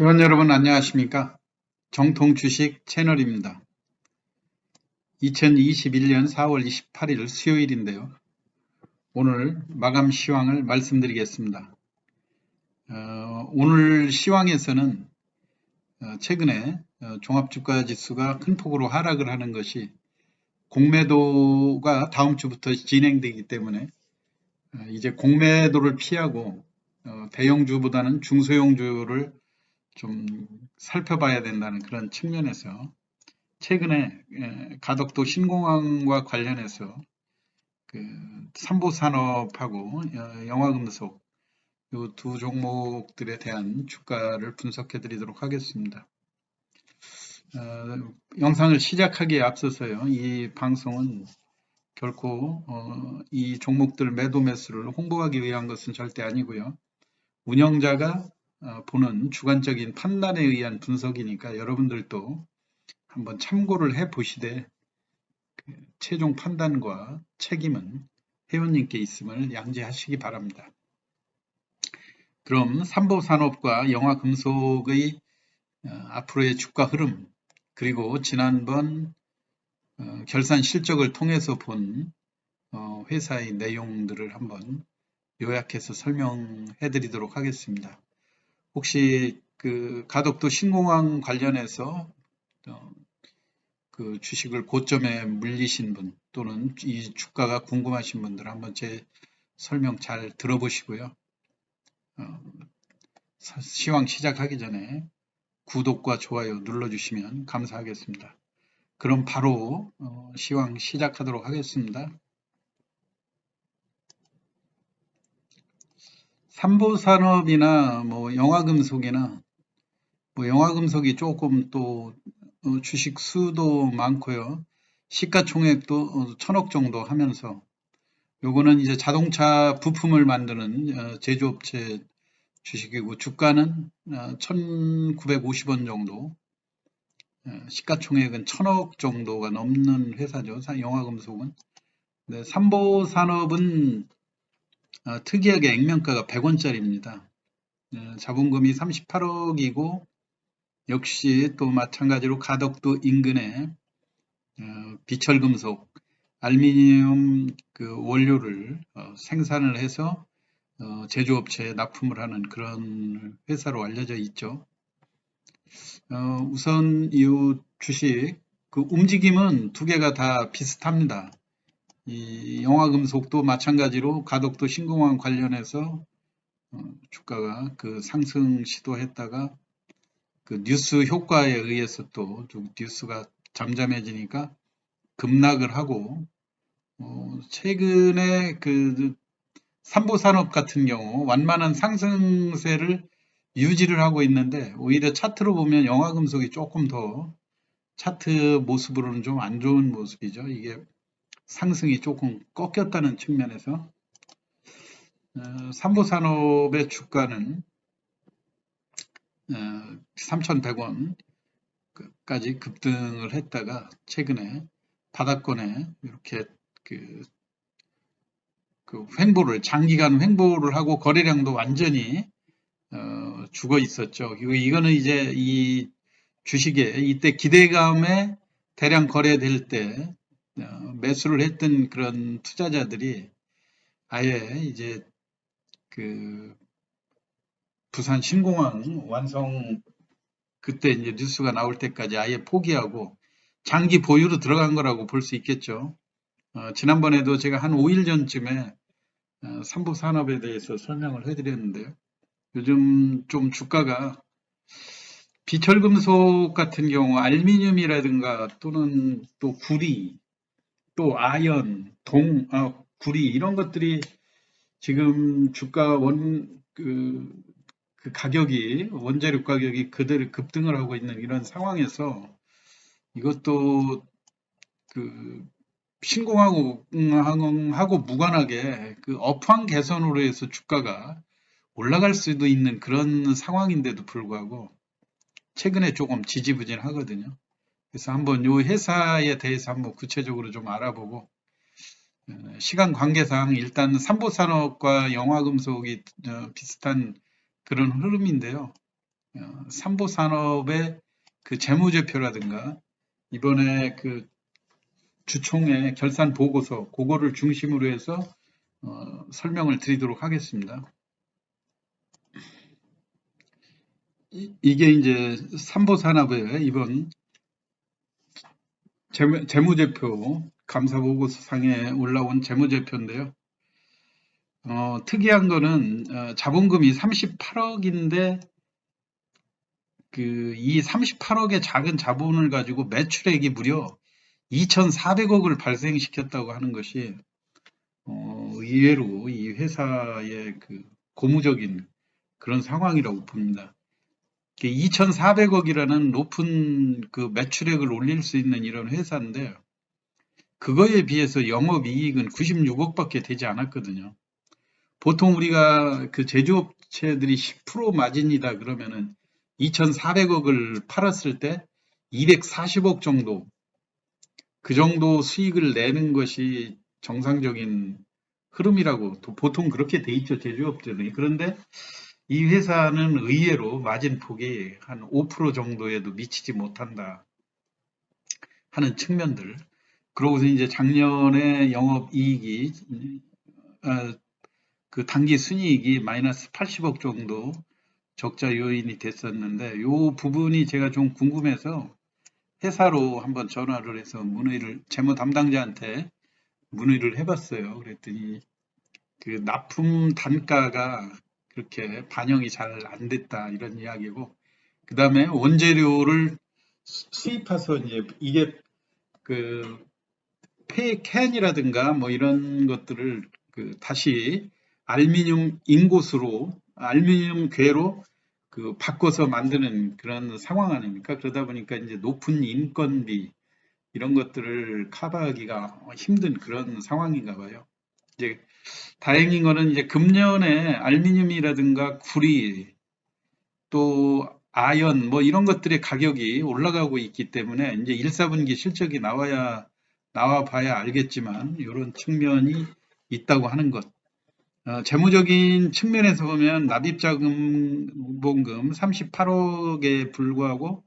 회원 여러분 안녕하십니까? 정통 주식 채널입니다. 2021년 4월 28일 수요일인데요. 오늘 마감 시황을 말씀드리겠습니다. 어, 오늘 시황에서는 어, 최근에 어, 종합주가 지수가 큰 폭으로 하락을 하는 것이 공매도가 다음 주부터 진행되기 때문에 어, 이제 공매도를 피하고 어, 대형주보다는 중소형주를 좀 살펴봐야 된다는 그런 측면에서 최근에 에, 가덕도 신공항과 관련해서 그 삼보산업하고 어, 영화금속 이 두 종목들에 대한 주가를 분석해 드리도록 하겠습니다. 어, 영상을 시작하기에 앞서서요. 이 방송은 결코 어, 이 종목들 매도 매수를 홍보하기 위한 것은 절대 아니고요. 운영자가 어, 보는 주관적인 판단에 의한 분석이니까 여러분들도 한번 참고를 해 보시되 그 최종 판단과 책임은 회원님께 있음을 양지하시기 바랍니다. 그럼 삼보산업과 영화금속의 어, 앞으로의 주가 흐름 그리고 지난번 어, 결산 실적을 통해서 본 어, 회사의 내용들을 한번 요약해서 설명해 드리도록 하겠습니다. 혹시 그 가덕도 신공항 관련해서 어, 그 주식을 고점에 물리신 분 또는 이 주가가 궁금하신 분들 한번 제 설명 잘 들어보시고요. 어, 사- 시황 시작하기 전에 구독과 좋아요 눌러주시면 감사하겠습니다. 그럼 바로 어, 시황 시작하도록 하겠습니다. 삼보 산업이나 뭐 영화금속이나 뭐 영화금속이 조금 또 어, 주식 수도 많고요. 시가총액도 어, 천억 정도 하면서 요거는 이제 자동차 부품을 만드는 어, 제조업체 주식이고 주가는 어, 1,950원 정도 어, 시가총액은 천억 정도가 넘는 회사죠. 사- 영화금속은. 네, 삼보산업은 어, 특이하게 액면가가 100원짜리입니다. 자본금이 38억이고 역시 또 마찬가지로 가덕도 인근에 어, 비철금속, 알미늄 그 원료를 어, 생산을 해서 어, 제조업체에 납품을 하는 그런 회사로 알려져 있죠. 어, 우선 이 주식 그 움직임은 두 개가 다 비슷합니다. 이 영화금속도 마찬가지로 가덕도 신공항 관련해서 어, 주가가 그 상승 시도했다가 그 뉴스 효과에 의해서 또좀 뉴스가 잠잠해지니까 급락을 하고 어, 최근에 그 삼보산업 같은 경우 완만한 상승세를 유지를 하고 있는데 오히려 차트로 보면 영화금속이 조금 더 차트 모습으로는 좀 안 좋은 모습이죠. 이게 상승이 조금 꺾였다는 측면에서 어, 삼보산업의 주가는 어, 3,100원까지 급등을 했다가 최근에 바닥권에 이렇게 그, 그 횡보를 장기간 횡보를 하고 거래량도 완전히 어, 죽어 있었죠. 이거- 이거는 이제 이 주식에 이때 기대감에 대량 거래될 때 어, 매수를 했던 그런 투자자들이 아예 이제 그 부산 신공항 완성 그때 이제 뉴스가 나올 때까지 아예 포기하고 장기 보유로 들어간 거라고 볼 수 있겠죠. 어, 지난번에도 제가 한 5일 전쯤에 어, 삼부 산업에 대해서 설명을 해드렸는데요. 요즘 좀 주가가 비철금속 같은 경우 알미늄이라든가 또는 또 구리, 또 아연, 동, 아, 구리 이런 것들이 지금 주가 원, 그, 그 가격이, 원자력 가격이 그대로 급등을 하고 있는 이런 상황에서 이것도 그 신공하고 하고 무관하게 그 업황 개선으로 해서 주가가 올라갈 수도 있는 그런 상황인데도 불구하고 최근에 조금 지지부진하거든요. 그래서 한번 이 회사에 대해서 한번 구체적으로 좀 알아보고 어, 시간 관계상 일단 삼보산업과 영화금속이 어, 비슷한 그런 흐름인데요. 어, 삼보산업의 그 재무제표라든가 이번에 그 주총의 결산 보고서 그거를 중심으로 해서 어, 설명을 드리도록 하겠습니다. 이- 이게 이제 삼보산업의 이번 재무, 재무 제표 감사보고서상에 올라온 재무제표인데요. 어, 특이한 거는 어, 자본금이 38억인데 그 이 38억의 작은 자본을 가지고 매출액이 무려 2,400억을 발생시켰다고 하는 것이 어, 의외로 이 회사의 그 고무적인 그런 상황이라고 봅니다. 2,400억이라는 높은 그 매출액을 올릴 수 있는 이런 회사인데 그거에 비해서 영업이익은 96억밖에 되지 않았거든요. 보통 우리가 그 제조업체들이 10% 마진이다 그러면은 2,400억을 팔았을 때 240억 정도 그 정도 수익을 내는 것이 정상적인 흐름이라고 또 보통 그렇게 돼 있죠 제조업체들이 그런데 이 회사는 의외로 마진 폭이 한 5% 정도에도 미치지 못한다 하는 측면들 그러고서 이제 작년에 영업이익이 어, 그 단기 순이익이 마이너스 80억 정도 적자 요인이 됐었는데 요 부분이 제가 좀 궁금해서 회사로 한번 전화를 해서 문의를 재무 담당자한테 문의를 해봤어요. 그랬더니 그 납품 단가가 그렇게 반영이 잘 안 됐다 이런 이야기고 그 다음에 원재료를 수- 수입해서 이제 이게 그 폐캔이라든가 뭐 이런 것들을 그 다시 알루미늄 인곳으로 알루미늄 괴로 그 바꿔서 만드는 그런 상황 아닙니까? 그러다 보니까 이제 높은 인건비 이런 것들을 커버하기가 힘든 그런 상황인가 봐요. 이제 다행인 거는 이제 금년에 알루미늄이라든가 구리 또 아연 뭐 이런 것들의 가격이 올라가고 있기 때문에 이제 1, 4분기 실적이 나와야 나와 봐야 알겠지만 이런 측면이 있다고 하는 것. 어, 재무적인 측면에서 보면 납입자금본금 38억에 불구하고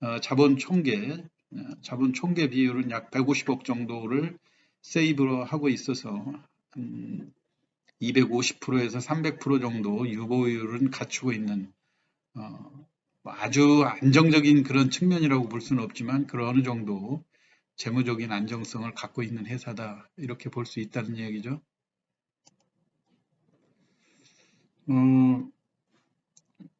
어, 자본 총계 어, 자본 총계 비율은 약 150억 정도를 세이브로 하고 있어서 음, 250%에서 300% 정도 유보율은 갖추고 있는 어, 뭐 아주 안정적인 그런 측면이라고 볼 수는 없지만 그 어느 정도 재무적인 안정성을 갖고 있는 회사다 이렇게 볼 수 있다는 얘기죠. 어,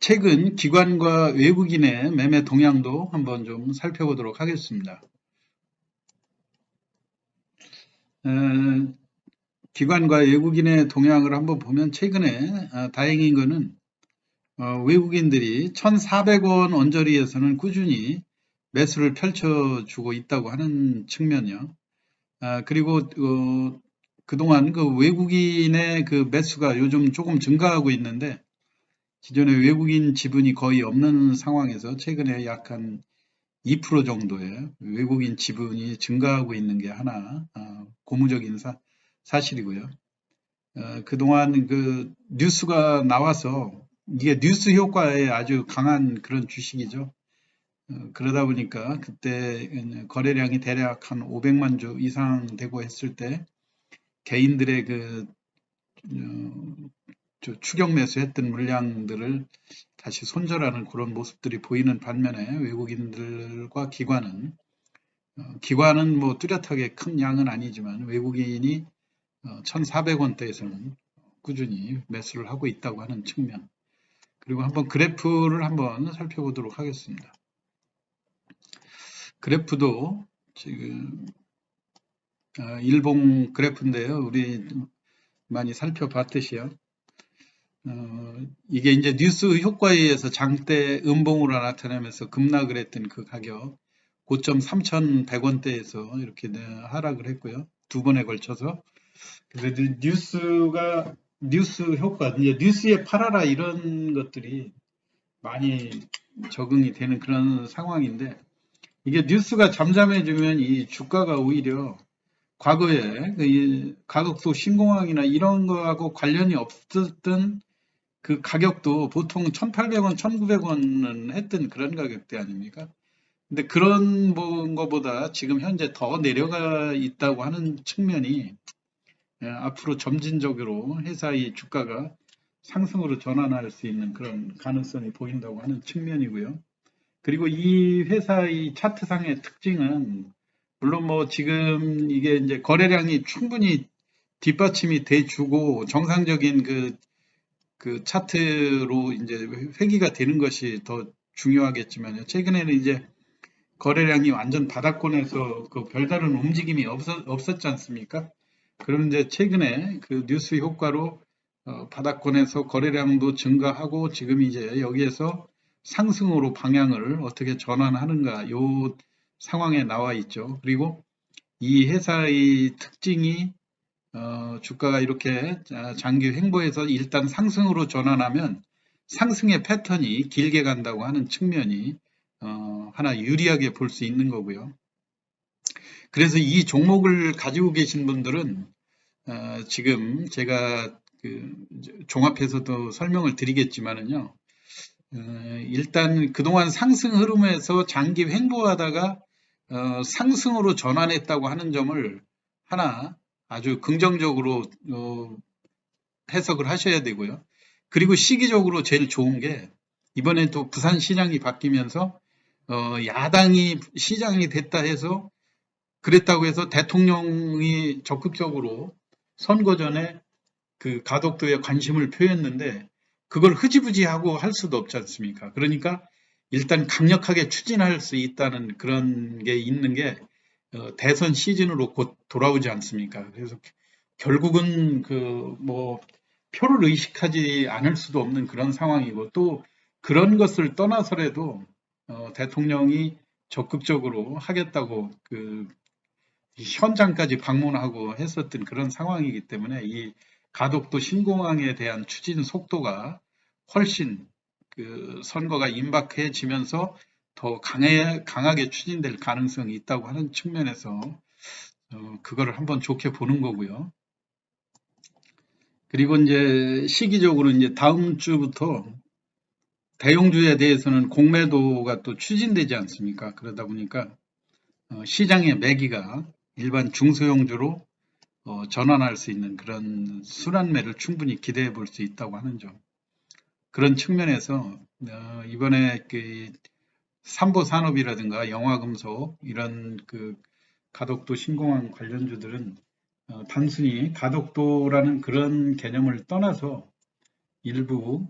최근 기관과 외국인의 매매 동향도 한번 좀 살펴보도록 하겠습니다. 에, 기관과 외국인의 동향을 한번 보면 최근에 아, 다행인 것은 어, 외국인들이 1,400원 언저리에서는 꾸준히 매수를 펼쳐주고 있다고 하는 측면이요. 아, 그리고 어, 그동안 그 외국인의 그 매수가 요즘 조금 증가하고 있는데 기존에 외국인 지분이 거의 없는 상황에서 최근에 약 한 2% 정도의 외국인 지분이 증가하고 있는 게 하나 아, 고무적인 사, 사실이고요. 어, 그동안 그 뉴스가 나와서 이게 뉴스 효과에 아주 강한 그런 주식이죠. 어, 그러다 보니까 그때 거래량이 대략 한 500만 주 이상 되고 했을 때 개인들의 그 어, 저 추격 매수했던 물량들을 다시 손절하는 그런 모습들이 보이는 반면에 외국인들과 기관은 어, 기관은 뭐 뚜렷하게 큰 양은 아니지만 외국인이 1,400원대에서는 꾸준히 매수를 하고 있다고 하는 측면. 그리고 한번 그래프를 한번 살펴보도록 하겠습니다. 그래프도 지금 어, 일봉 그래프인데요. 우리 많이 살펴봤듯이요. 어, 이게 이제 뉴스 효과에 의해서 장대 음봉으로 나타나면서 급락을 했던 그 가격 고점 3,100원대에서 이렇게 네, 하락을 했고요. 두 번에 걸쳐서 그래서 뉴스가 뉴스 효과 이제 뉴스에 팔아라 이런 것들이 많이 적응이 되는 그런 상황인데 이게 뉴스가 잠잠해지면 이 주가가 오히려 과거에 그이 가덕소 신공항이나 이런 거하고 관련이 없었던 그 가격도 보통 1,800원, 1,900원은 했던 그런 가격대 아닙니까? 근데 그런 뭐 거보다 지금 현재 더 내려가 있다고 하는 측면이 예, 앞으로 점진적으로 회사의 주가가 상승으로 전환할 수 있는 그런 가능성이 보인다고 하는 측면이고요. 그리고 이 회사의 차트상의 특징은 물론 뭐 지금 이게 이제 거래량이 충분히 뒷받침이 돼 주고 정상적인 그, 그 차트로 이제 회귀가 되는 것이 더 중요하겠지만요. 최근에는 이제 거래량이 완전 바닥권에서 그 별다른 움직임이 없었, 없었지 않습니까? 그런데 최근에 그 뉴스 효과로 어, 바닥권에서 거래량도 증가하고 지금 이제 여기에서 상승으로 방향을 어떻게 전환하는가 요 상황에 나와 있죠. 그리고 이 회사의 특징이 어, 주가가 이렇게 자- 장기 횡보해서 일단 상승으로 전환하면 상승의 패턴이 길게 간다고 하는 측면이 어, 하나 유리하게 볼 수 있는 거고요. 그래서 이 종목을 가지고 계신 분들은 어, 지금 제가 그 종합해서도 설명을 드리겠지만은요. 어, 일단 그동안 상승 흐름에서 장기 횡보하다가 어, 상승으로 전환했다고 하는 점을 하나 아주 긍정적으로 어, 해석을 하셔야 되고요. 그리고 시기적으로 제일 좋은 게 이번에 또 부산 시장이 바뀌면서 어, 야당이 시장이 됐다 해서 그랬다고 해서 대통령이 적극적으로 선거 전에 그 가덕도에 관심을 표했는데 그걸 흐지부지하고 할 수도 없지 않습니까? 그러니까 일단 강력하게 추진할 수 있다는 그런 게 있는 게 어, 대선 시즌으로 곧 돌아오지 않습니까? 그래서 결국은 그 뭐 표를 의식하지 않을 수도 없는 그런 상황이고 또 그런 것을 떠나서라도 어, 대통령이 적극적으로 하겠다고 그 현장까지 방문하고 했었던 그런 상황이기 때문에 이 가덕도 신공항에 대한 추진 속도가 훨씬 그 선거가 임박해지면서 더 강해, 강하게 추진될 가능성이 있다고 하는 측면에서 어, 그거를 한번 좋게 보는 거고요. 그리고 이제 시기적으로 이제 다음 주부터 대형주에 대해서는 공매도가 또 추진되지 않습니까? 그러다 보니까 어, 시장의 매기가 일반 중소형주로 어, 전환할 수 있는 그런 순환매를 충분히 기대해 볼 수 있다고 하는 점. 그런 측면에서 어, 이번에 그 삼보 산업이라든가 영화금속 이런 그 가덕도 신공항 관련주들은 어, 단순히 가덕도라는 그런 개념을 떠나서 일부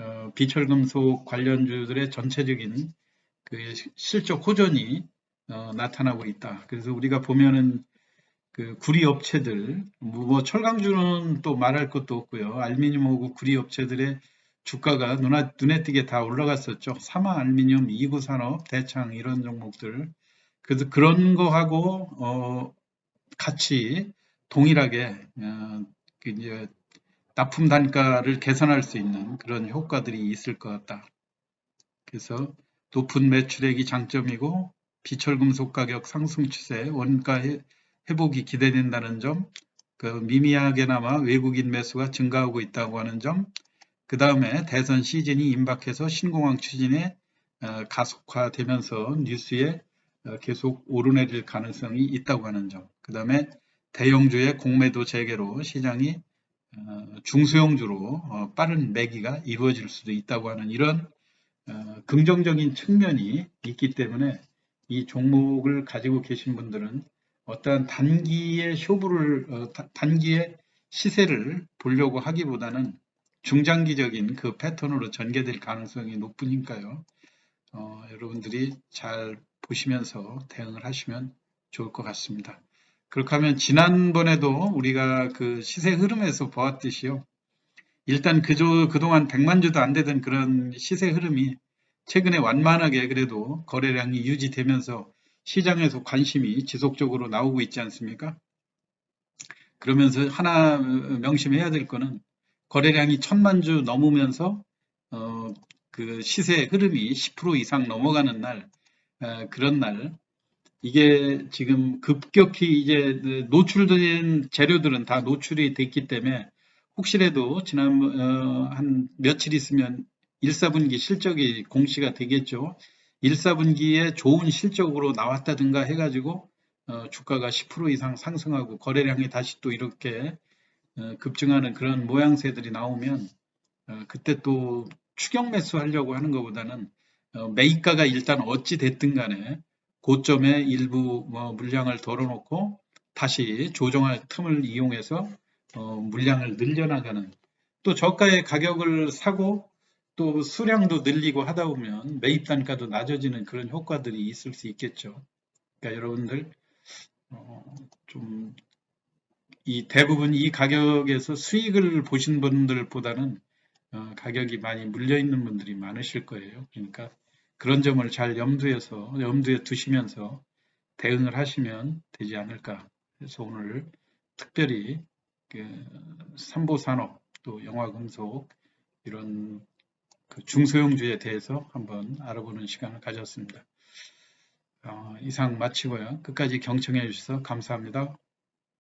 어, 비철금속 관련주들의 전체적인 그 시- 실적 호전이 어, 나타나고 있다. 그래서 우리가 보면은 그 구리 업체들, 뭐 철강주는 또 말할 것도 없고요. 알루미늄하고 구리 업체들의 주가가 눈에, 눈에 띄게 다 올라갔었죠. 사마 알루미늄, 이구 산업, 대창 이런 종목들. 그래서 그런 거하고 어, 같이 동일하게 어, 그 이제 납품 단가를 개선할 수 있는 그런 효과들이 있을 것 같다. 그래서 높은 매출액이 장점이고 비철금속 가격 상승 추세, 원가 회- 회복이 기대된다는 점, 그 미미하게나마 외국인 매수가 증가하고 있다고 하는 점, 그 다음에 대선 시즌이 임박해서 신공항 추진에 어, 가속화되면서 뉴스에 어, 계속 오르내릴 가능성이 있다고 하는 점, 그 다음에 대형주의 공매도 재개로 시장이 어, 중소형주로 어, 빠른 매기가 이루어질 수도 있다고 하는 이런 어, 긍정적인 측면이 있기 때문에 이 종목을 가지고 계신 분들은 어떠한 단기의 쇼부를 어, 다- 단기의 시세를 보려고 하기보다는 중장기적인 그 패턴으로 전개될 가능성이 높으니까요. 어, 여러분들이 잘 보시면서 대응을 하시면 좋을 것 같습니다. 그렇게 하면 지난번에도 우리가 그 시세 흐름에서 보았듯이요. 일단 그저 그동안 100만 주도 안 되던 그런 시세 흐름이 최근에 완만하게 그래도 거래량이 유지되면서 시장에서 관심이 지속적으로 나오고 있지 않습니까? 그러면서 하나 명심해야 될 거는 거래량이 천만 주 넘으면서 어, 그 시세 흐름이 10% 이상 넘어가는 날 어, 그런 날 이게 지금 급격히 이제 그 노출된 재료들은 다 노출이 됐기 때문에 혹시라도 지난 어, 한 며칠 있으면 1, 4분기 실적이 공시가 되겠죠. 1, 4분기에 좋은 실적으로 나왔다든가 해가지고 어, 주가가 10% 이상 상승하고 거래량이 다시 또 이렇게 어, 급증하는 그런 모양새들이 나오면 어, 그때 또 추격 매수 하려고 하는 것보다는 어, 매입가가 일단 어찌 됐든 간에 고점에 일부 뭐 물량을 덜어놓고 다시 조정할 틈을 이용해서 어, 물량을 늘려나가는 또 저가의 가격을 사고 또 수량도 늘리고 하다 보면 매입 단가도 낮아지는 그런 효과들이 있을 수 있겠죠. 그러니까 여러분들 어, 좀 이 대부분 이 가격에서 수익을 보신 분들보다는 어, 가격이 많이 물려 있는 분들이 많으실 거예요. 그러니까 그런 점을 잘 염두에서 염두에 두시면서 대응을 하시면 되지 않을까. 그래서 오늘 특별히 그 삼보 산업 또 영화 금속 이런 그 중소형주에 대해서 한번 알아보는 시간을 가졌습니다. 어, 이상 마치고요. 끝까지 경청해 주셔서 감사합니다.